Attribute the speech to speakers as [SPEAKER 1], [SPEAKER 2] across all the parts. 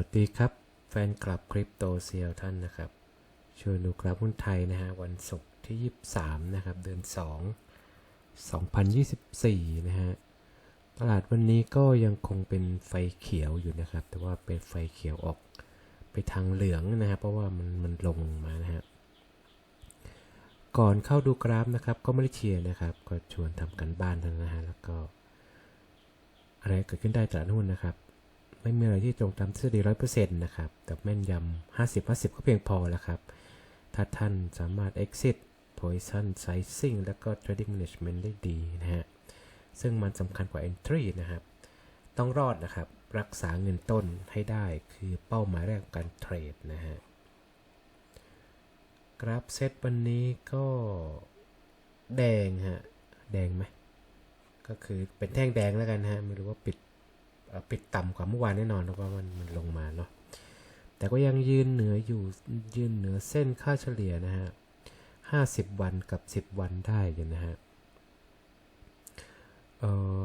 [SPEAKER 1] วัสดีครับ แฟนคลับคริปโตเซียท่านนะครับชวยดูกราฟหุ้นไทยนะฮะวันศุกร์ที่ 23 นะครับ เดือน 2 2024 นะฮะตลาดวันนี้ก็ยังคงเป็นไฟเขียวอยู่นะครับ แต่ว่าเป็นไฟเขียวออกไปทางเหลืองนะครับเพราะว่ามันมันลงมานะฮะก่อนเข้าดูกราฟนะครับ ก็ไม่ได้เชียร์นะครับ ก็ชวนทำกันบ้านท่านนนะฮะแล้วก็อะไรเกิดขึ้นได้ตลาดหุ้นนะครับ ไม่มีอะไรที่ตรงตามทฤษฎีร้อยเปอร์เซ็นต์นะครับ แต่แม่นยำห้าสิบห้าสิบก็เพียงพอแล้วครับ ถ้าท่านสามารถ exit position sizing แล้วก็ trading management ได้ดีนะฮะ ซึ่งมันสำคัญกว่า entry นะครับ ต้องรอดนะครับ รักษาเงินต้นให้ได้คือเป้าหมายแรกของการเทรดนะฮะ กราฟเซตวันนี้ก็แดงฮะ แดงไหม ก็คือเป็นแท่งแดงแล้วกันฮะ ไม่รู้ว่าปิด ปิดต่ำกว่าเมื่อวานแน่นอนเพราะว่ามันมันลงมาเนาะแต่ก็ยังยืนเหนืออยู่ยืนเหนือเส้นค่าเฉลี่ยนะฮะ50 วันกับ 10 วันได้อยู่นะฮะ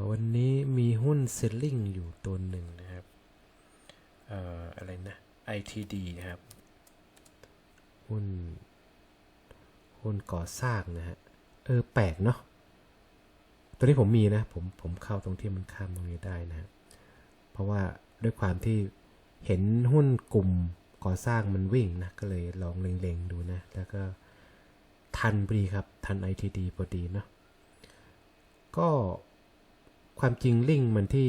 [SPEAKER 1] วันนี้มีหุ้นเซลลิงอยู่ตัวหนึ่งนะครับเอ่ออะไรนะ ITD นะครับ หุ้น หุ้นก่อสร้างนะฮะ เออ แปลกเนาะ ตัวนี้ผมมีนะ ผม ผมเข้าตรงที่มันข้ามตรงนี้ได้นะฮะ ราะว่าด้วยความที่เห็นหุ้นกลุ่มก่อสร้างมันวิ่งนะ ก็เลยลองเล็งๆดูนะ แล้วก็ทันพอดีครับ ทัน ITD พอดีเนาะก็ความจริงลิงก์มันที่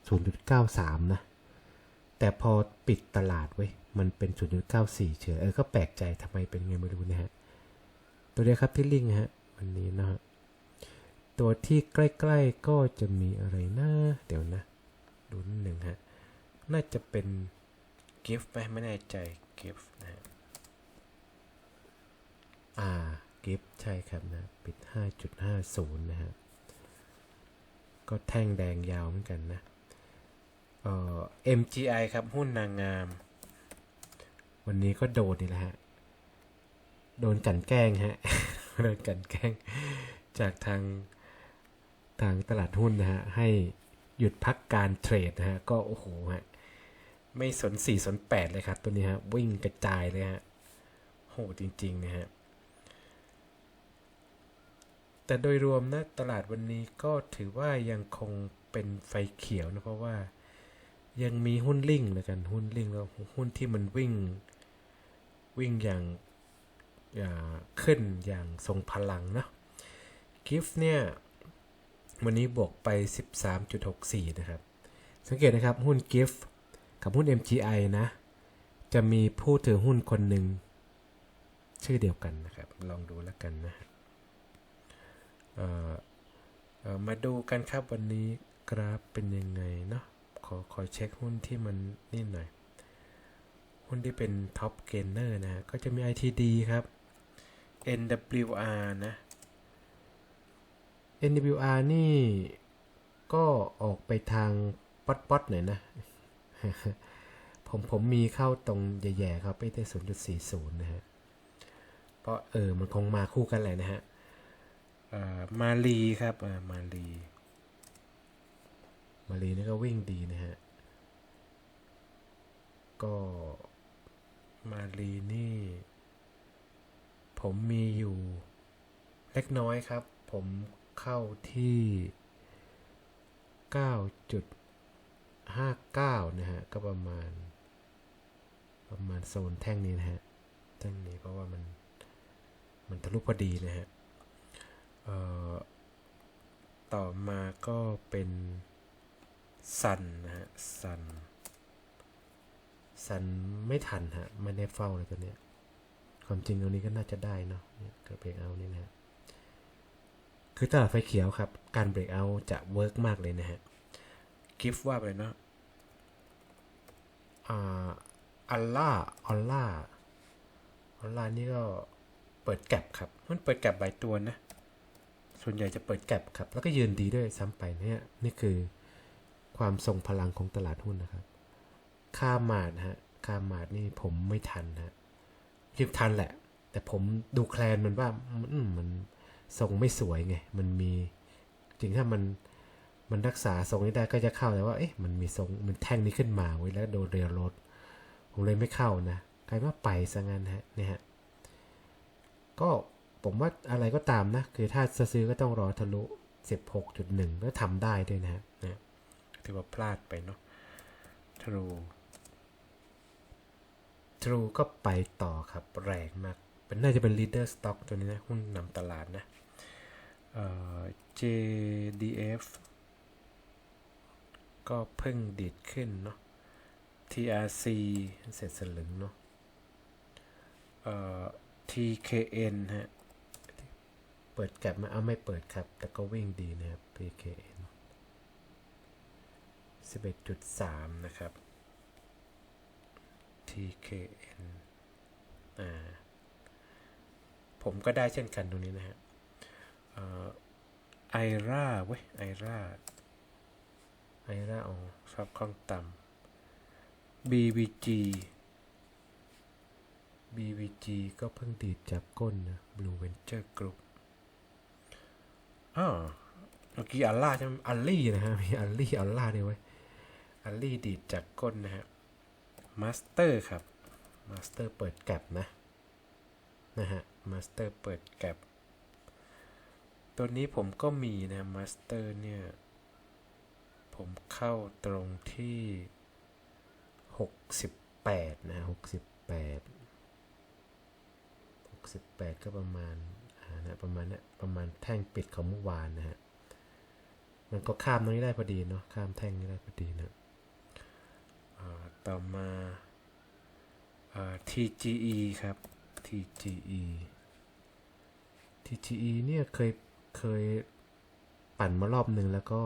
[SPEAKER 1] 0.93 นะ แต่พอปิดตลาดไว้มันเป็น 0.94 เฉยเออ ก็แปลกใจทำไมเป็นไงไม่รู้นะฮะ ตัวเดียวครับที่ลิงก์ฮะ วันนี้นะฮะตัวที่ใกล้ ๆ ก็จะมีอะไรนะ เดี๋ยวนะ ดูนิดหนึ่งฮะ น่าจะเป็นกิฟต์ไหมไม่แน่ใจกิฟต์นะฮะอ่ากิฟต์ใช่ครับนะ ปิด 5.50 นะฮะ ก็แท่งแดงยาวเหมือนกันนะ เอ่อ MGI ครับ หุ้นนางงาม วันนี้ก็โดนนี่แหละฮะ โดนกันแกล้งฮะ โดนกันแกล้งจากทางทางตลาดหุ้นนะฮะ ให้ หยุดพักการเทรดนะฮะ ก็โอ้โหฮะ ไม่สน4สน8เลยครับ ตัวนี้ฮะ วิ่งกระจายเลยฮะ โหจริง ๆ นะฮะ แต่โดยรวมนะตลาดวันนี้ก็ถือว่ายังคงเป็นไฟเขียวนะ เพราะว่ายังมีหุ้นลิงแล้วกันหุ้นลิงแล้วหุ้นที่มันวิ่ง วิ่งอย่างอย่าขึ้นอย่างทรงพลังเนาะกิฟเนี่ย วันนี้บวกไป 13.64 นะครับ สังเกตนะครับหุ้นกิฟกับหุ้น MGI นะ จะมีผู้ถือหุ้นคนหนึ่งชื่อเดียวกันนะครับ ลองดูแล้วกันนะมาดูกันครับวันนี้กราฟเป็นยังไงเนาะขอขอเช็คหุ้นที่มันนี่หน่อย หุ้นที่เป็นท็อปเกนเนอร์นะ ก็จะมี ITD ครับ NWR นะ NWR นี่ก็ออกไปทางป๊อตป๊อตหน่อยนะ ผมผมมีเข้าตรงแย่ๆครับไปได้ศูนย์จุดสี่ศูนย์นะฮะเพราะเออมันคงมาคู่กันแหละนะฮะมาลีครับมาลีมาลีนี่ก็วิ่งดีนะฮะ ก็มาลีนี่ ผมมีอยู่เล็กน้อยครับ ผม เข้าที่ 9.59 นะฮะ ก็ประมาณ ประมาณโซนแท่งนี้นะฮะ แท่งนี้เพราะว่ามัน มันทะลุพอดีนะฮะต่อมาก็เป็นซันนะฮะซันซันไม่ทันฮะ ไม่ได้เฝ้าเลยตัวเนี้ย ความจริงตรงนี้ก็น่าจะได้เนาะกระเบรกเอานี่นะฮะ คือตลาดไฟเขียวครับ การเบรกเอาจะเวิร์กมากเลยนะฮะกิฟว่าไปเนาะอ่าอัลล่าออลล่าออลล่านี่ก็เปิดแก็บครับ มันเปิดแก็บใบตัวนะ ส่วนใหญ่จะเปิดแก็บครับ แล้วก็ยืนดีด้วยซ้ำไปเนี่ยนี่คือความทรงพลังของตลาดหุ้นนะครับ ค่ามาดฮะ ค่ามาดนี่ผมไม่ทันฮะรีบทันแหละ แต่ผมดูแคลนมันว่ามันมัน ทรงไม่สวยไง มันมีจริงถ้ามันมันรักษาทรงนี้ได้ก็จะเข้าแต่ว่าเอ๊ะมันมีทรงมันแท่งนี้ขึ้นมาไว้ยแล้วโดนเรียวรถผมเลยไม่เข้านะกลายว่าไปซะงั้นฮะเนี่ยฮะก็ผมว่าอะไรก็ตามนะ คือถ้าจะซื้อก็ต้องรอทะลุ 16.1แล้วทำได้ด้วยนะฮะนะถือว่าพลาดไปเนาะ True True ก็ไปต่อครับ แรงมาก เป็นน่าจะเป็น leader stock ตัวนี้นะหุ้นนำตลาดนะเอ่อ JDF ก็เพิ่งดีดขึ้นเนาะ TRC เสร็จสลึงเนาะ TKN ฮะ เปิดแก็บมา เอาไม่เปิดครับ แต่ก็วิ่งดีนะครับ PKN 11.3 นะครับ TKN อ่า ผมก็ได้เช่นกันตรงนี้นะฮะ ไอร่าเว้ยไอร่าไอร่าอ๋อชอบข้องต่ำ BVG BVG ก็เพิ่งดีดจากก้นนะ Blue Venture Group อ้าวเมื่อกี้อัลล่าใช่ไหมอัลลี่นะฮะ มีอัลลี่อัลล่าด้วยเว้อัลลี่ดีดจากก้นนะฮะมาสเตอร์ครับมาสเตอร์เปิดแก็บนะ นะฮะมาสเตอร์เปิดแก็บ ตัวนี้ผมก็มีนะมาสเตอร์เนี่ย ผมเข้าตรงที่ 68 นะ 68 68 ก็ประมาณานะประมาณนี้ประมาณแท่งปิดของเมื่อวานนะฮะ มันก็ข้ามตรงนี้ได้พอดีเนาะข้ามแท่งนี้ได้พอดีนะต่อมาอ่า TGE ครับ TGE TGE เนี่ยเคย เคยปั่นมารอบหนึ่งแล้วก็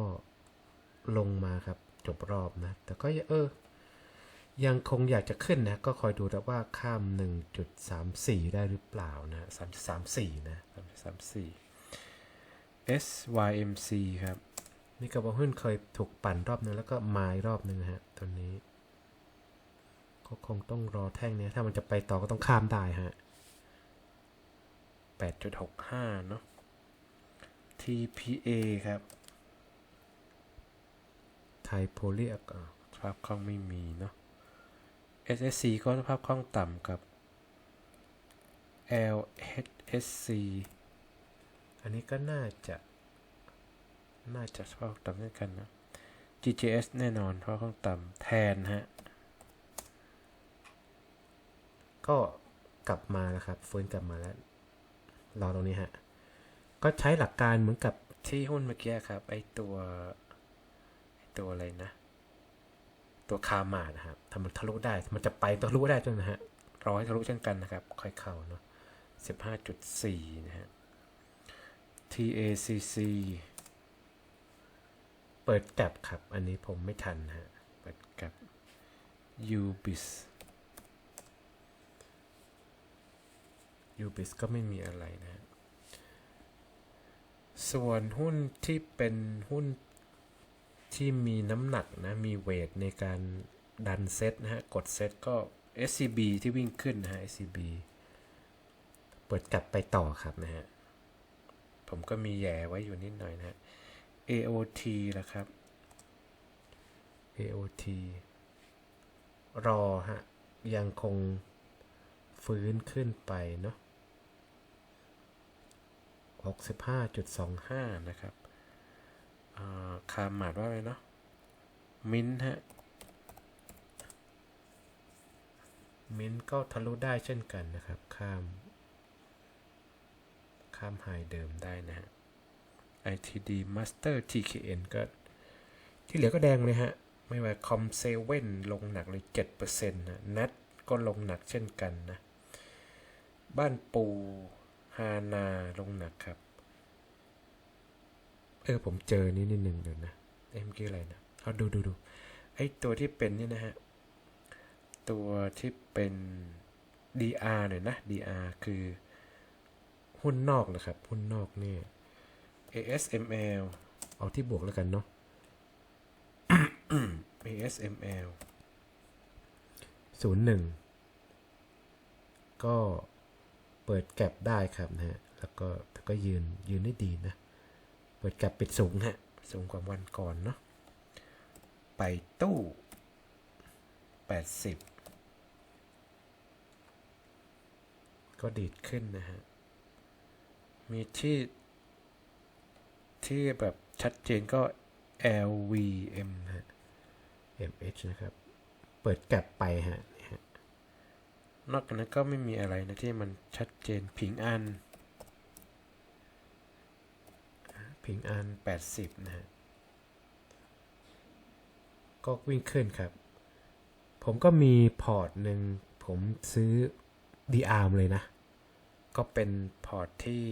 [SPEAKER 1] ลงมาครับ จบรอบนะ แต่ก็เออ ยังคงอยากจะขึ้นนะ ก็คอยดูแต่ว่าข้าม 1.34 ได้หรือเปล่านะ3.34 นะ3.34 SYMC ครับ นี่ก็บอกหุ้นเคยถูกปั่นรอบนึงแล้วก็มารอบนึงนะฮะตัวนี้ ก็คงต้องรอแท่งเนี้ยถ้ามันจะไปต่อก็ต้องข้ามได้ฮะ8.65 เนาะ TPA ครับไทยโพลีอะสภาพคล่องไม่มีเนาะ SSC ก็สภาพคล่องต่ำกับ LHSC อันนี้ก็น่าจะ น่าจะสภาพต่ำเหมือนกันนะ GJS แน่นอนเพราะคล่องต่ำแทนฮะ ก็กลับมาแล้วครับฟื้นกลับมาแล้ว รอตรงนี้ฮะ ก็ใช้หลักการเหมือนกับที่หุ้นเมื่อกี้ครับ ไอตัวไอตัวอะไรนะ ตัวคามาดนะครับถ้ามันทะลุได้ มันจะไปทะลุได้ด้วยนะฮะร้อให้ทะลุเช่นกันนะครับ ค่อยเข้าเนาะ15.4นะฮะ TACC เปิดแกลบครับ อันนี้ผมไม่ทันฮะ เปิดแกลบ UBIS UBIS ก็ไม่มีอะไรนะ ส่วนหุ้นที่เป็นหุ้นที่มีน้ำหนักนะ มีเวทในการดันเซตนะฮะ กดเซตก็ SCB ที่วิ่งขึ้นนะฮะ SCB เปิดกลับไปต่อครับนะฮะ ผมก็มีแย่ไว้อยู่นิดหน่อยนะฮะ AOT ละครับ AOT รอฮะ ยังคงฟื้นขึ้นไปเนาะ 65.25 นะครับคามหมายว่าอะไรเนาะมินฮะมินก็ทะลุได้เช่นกันนะครับ ข้าม ข้ามไฮเดิมได้นะฮะ ITD Master TKN ก็ ที่เหลือก็แดงเลยฮะ ไม่ว่าคอมเซเว่นลงหนักเลย7%นะนัดก็ลงหนักเช่นกันนะ บ้านปู ฮานาลงหนักครับ เออผมเจอนี่นิดหนึ่งเดี๋ยวนะเอ็มกี้อะไรนะเอาดูดูดูไอตัวที่เป็นเนี่ยนะฮะ ตัวที่เป็น DR หน่อยนะ DR คือหุ้นนอกนะครับ หุ้นนอกเนี่ย ASML เอาที่บวกแล้วกันเนาะ ASML 01 ก็ เปิดแก็บได้ครับนะฮะ แล้วก็ก็ยืนยืนได้ดีนะ เปิดแก็บปิดสูงฮะ สูงกว่าวันก่อนเนาะ ไปตู้ 80 ก็ดีดขึ้นนะฮะ มีที่ที่แบบชัดเจนก็ LVM นะฮะ MH นะครับ เปิดแกลบไปฮะ นอกจากนั้นก็ไม่มีอะไรนะที่มันชัดเจนผิงอัน ผิงอัน 80 นะฮะ ก็วิ่งขึ้นครับ ผมก็มีพอร์ตหนึ่ง ผมซื้อ DR เลยนะ ก็เป็นพอร์ตที่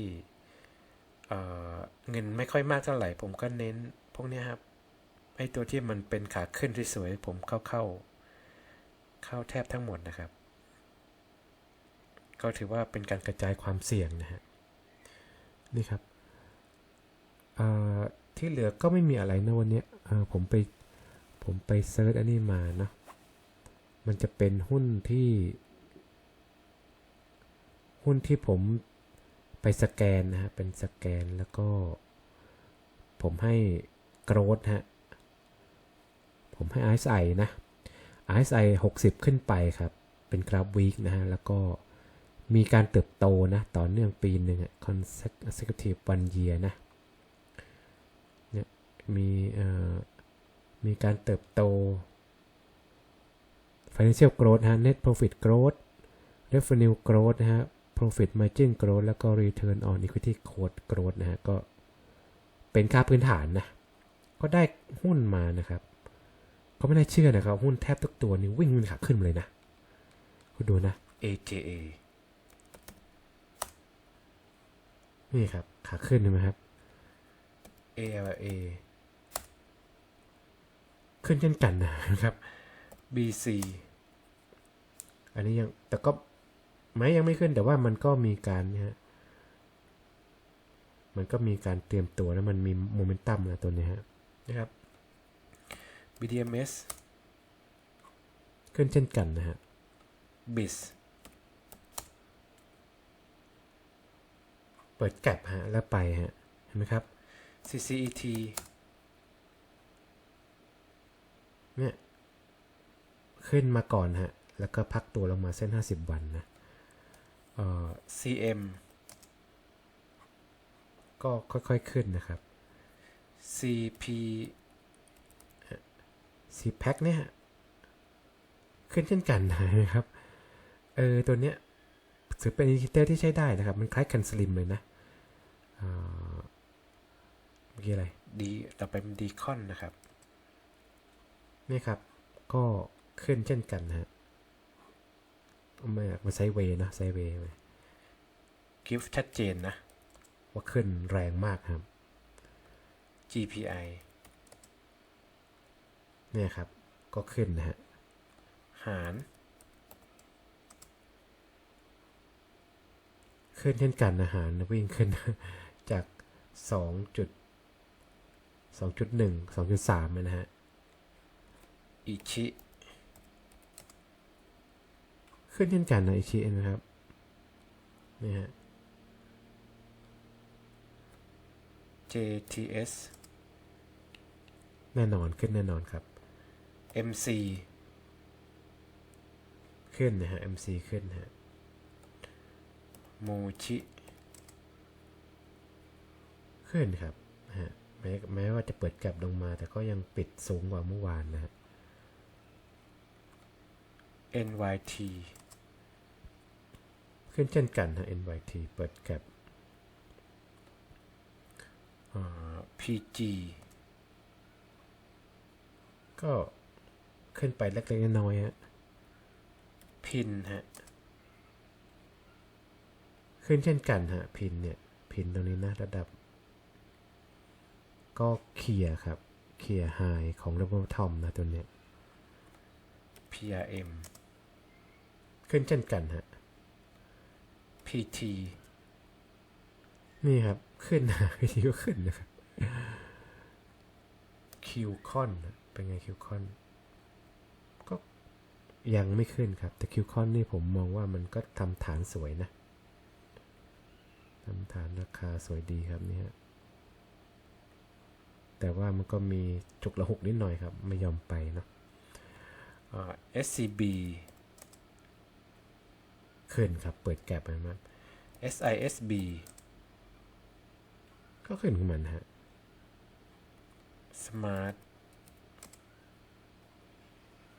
[SPEAKER 1] เเงินไม่ค่อยมากเท่าไหร่ ผมก็เน้นพวกนี้ครับ ไอตัวที่มันเป็นขาขึ้นที่สวย ผมเข้าเข้าเข้าแทบทั้งหมดนะครับ ก็ถือว่าเป็นการกระจายความเสี่ยงนะฮะนี่ครับที่เหลือก็ไม่มีอะไรนะวันนี้ผมไปผมไปเซิร์ชอันนี้มาเนาะมันจะเป็นหุ้นที่ หุ้นที่ผมไปสแกนนะฮะ เป็นสแกนแล้วก็ ผมให้โกรดฮะ ผมให้ RSI นะ RSI 60 ขึ้นไปครับ เป็นกราฟวีคนะฮะ แล้วก็ มีการเติบโตนะ ต่อเนื่องปีหนึ่งอะ consecutive one year นะเนี่ยมีเอ่อมีการเติบโต financial growth ฮะ net profit growth revenue growth นะฮะ profit margin growth แล้วก็ return on equity growth growth นะฮะ ก็เป็นค่าพื้นฐานนะ ก็ได้หุ้นมานะครับ ก็ไม่น่าเชื่อนะครับ หุ้นแทบทุกตัวนี่วิ่งมันขาขึ้นเลยนะ คุณดูนะ AJA นี่ครับ ขาขึ้นเห็นไหมครับ ALA ขึ้นเช่นกันนะครับ BC อันนี้ยัง แต่ก็ไม้ยังไม่ขึ้นแต่ว่ามันก็มีการนี่ยฮะมันก็มีการเตรียมตัวแล้วมันมีโมเมนตัมนะตัวนี้ฮะนะครับ BDMs ขึ้นเช่นกันนะฮะ BIS เปิดแก็บฮะแล้วไปฮะเห็นไหมครับ CCET เนี่ยขึ้นมาก่อนฮะ แล้วก็พักตัวลงมาเส้น 50 วันนะเอ่อ CM ก็ค่อยๆขึ้นนะครับ CP CPAC เนี่ย ขึ้นเช่นกันนะครับ เออ ตัวเนี้ย ถือเป็นอินดิเคเตอร์ที่ใช้ได้นะครับ มันคล้ายกันสลิมเลยนะอ่าเมื่อกี้อะไรดีต่อไปเป็นดีคอนนะครับ นี่ครับ ก็ขึ้นเช่นกันนะฮะไม่มาไซเวย์นะไซเวย์กิฟชัดเจนนะ ว่าขึ้นแรงมากครับ GPI เนี่ยครับ ก็ขึ้นนะฮะ หาร ขึ้นเช่นกันอาหารนะวิ่งขึ้นจาก 2 จุด 2.1 2.3 นะฮะ อิชิ ขึ้นเช่นกันนะอิชินะครับ นี่ฮะ JTS แน่นอนขึ้นแน่นอนครับ MC ขึ้นนะฮะ MC ขึ้นนะฮะ โมชิ ขึ้นครับนะฮะแม้แม้ว่าจะเปิดกลับลงมา แต่ก็ยังปิดสูงกว่าเมื่อวานนะฮะ NYT ขึ้นเช่นกันฮะ NYT เปิดแกลบอ่า PG ก็ขึ้นไปเล็กๆน้อยๆฮะ พินฮะ ขึ้นเช่นกันฮะพินเนี่ยพินตรงนี้นะระดับ ก็เคลียร์ครับเคลียร์ไฮของระบบทอมนะตัวเนี้ย PRM ขึ้นเช่นกันฮะ PT นี่ครับ ขึ้นนะ PT ก็ขึ้นนะครับคิวคอนเป็นไงคิวคอนก็ยังไม่ขึ้นครับ แต่คิวคอนนี่ผมมองว่ามันก็ทำฐานสวยนะ ทำฐานราคาสวยดีครับนี่ฮะแต่ว่ามันก็มีจุกระหุกนิดหน่อยครับ ไม่ยอมไปเนาะ SCB ขึ้นครับ เปิดแก็บไปมัน SISB ก็ขึ้นขึ้นมานฮะ Smart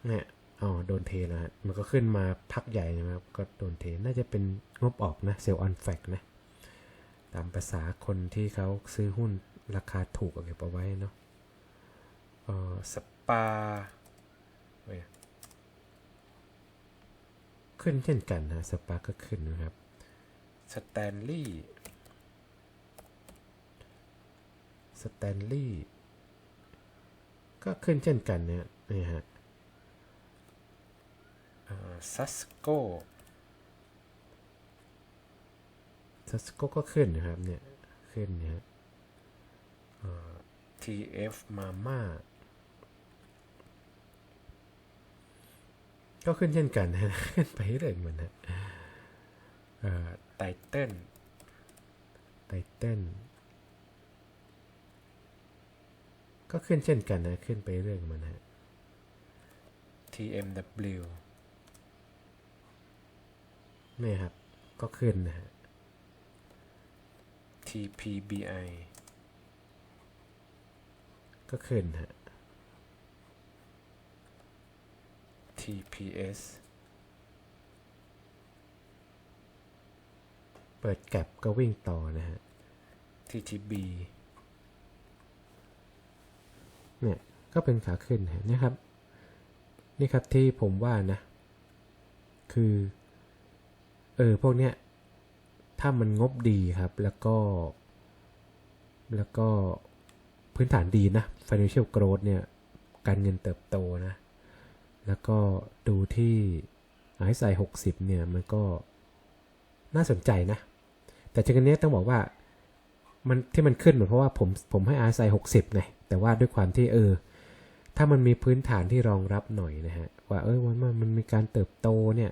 [SPEAKER 1] เนี่ยอ๋อโดนเทแล้วฮะมันก็ขึ้นมาพักใหญ่นะครับ ก็โดนเท น่าจะเป็นงบออกนะ เซลล์ออนแฟกนะ ตามภาษาคนที่เขาซื้อหุ้นราคาถูกเอาเก็บเอาไว้เนาะเออสปาเว้ยขึ้นเช่นกันนะสปาก็ขึ้นนะครับสแตนลีย์สแตนลีย์ก็ขึ้นเช่นกันเนี่ยนี่ฮะซัสโกซัสโกก็ขึ้นนะครับเนี่ยขึ้นเนี่ยฮะอ่า TF Mama ก็ขึ้นเช่นกันนะขึ้นไปเรื่อยเหมือนนะไตเติ้ลไตเติ้ลก็ขึ้นเช่นกันนะ ขึ้นไปเรื่อยเหมือนนะ TMW นี่ครับ ก็ขึ้นนะฮะ TPBI ก็ขึ้นฮะ TPS เปิดแก็บก็วิ่งต่อนะฮะ TTB เนี่ยก็เป็นขาขึ้นฮะนะครับ นี่ครับที่ผมว่านะ คือ เออ พวกเนี้ย ถ้ามันงบดีครับ แล้วก็ แล้วก็พื้นฐานดีนะ financial growth เนี่ย การเงินเติบโตนะ แล้วก็ดูที่ไอซ์ไซ60 เนี่ย มันก็น่าสนใจนะ แต่จากนี้ต้องบอกว่า มันที่มันขึ้นเพราะว่าผมผมให้ RSI 60ไงแต่ว่าด้วยความที่เออ ถ้ามันมีพื้นฐานที่รองรับหน่อยนะฮะ ว่าเออว่ามันมันมีการเติบโตเนี่ย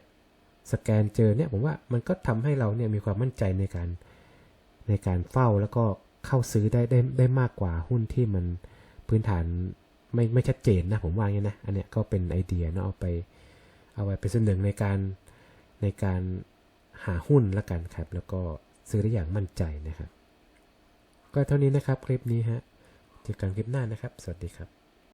[SPEAKER 1] สแกนเจอเนี่ยผมว่ามันก็ทำให้เราเนี่ยมีความมั่นใจในการในการเฝ้าแล้วก็เข้าซื้อได้ได้ได้มากกว่าหุ้นที่มันพื้นฐานไม่ไม่ชัดเจนนะผมว่าอย่างนี้นะอันเนี้ยก็เป็นไอเดียเนาะเอาไปเอาไว้เป็นส่วนหนึ่งในการในการหาหุ้นละกันครับ แล้วก็ซื้อได้อย่างมั่นใจนะครับ ก็เท่านี้นะครับคลิปนี้ฮะเจอกันคลิปหน้านะครับ สวัสดีครับ